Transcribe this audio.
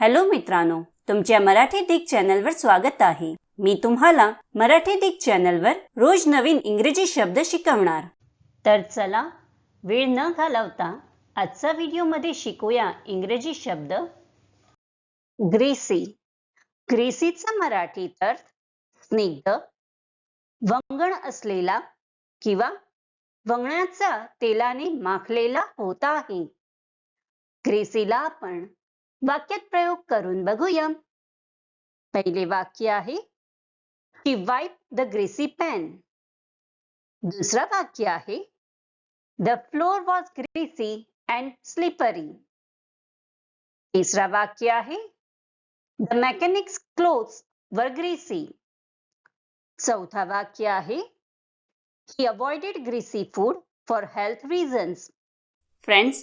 Hello मित्रांनो तुमच्या मराठी दिग चॅनलवर स्वागत आहे. मी तुम्हाला मराठी दिग चॅनलवर रोज नवीन इंग्रजी शब्द शिकवणार. तर चला वेळ न घालवता आजचा व्हिडिओमध्ये शिकूया इंग्रजी शब्द. ग्रेसी. ग्रेसीचा मराठीत अर्थ स्निग्ध वंगण असलेला किंवा वंगणाचा तेलाने माखलेला होत आहे. ग्रेसीला आपण वाक्यात प्रयोग करून बघूया. पहिले वाक्य आहे she wipe the greasy pan दुसरं वाक्य आहे the floor was greasy and slippery तिसरा वाक्य आहे the mechanic's clothes were greasy चौथा वाक्य आहे he avoided greasy food for health reasons friends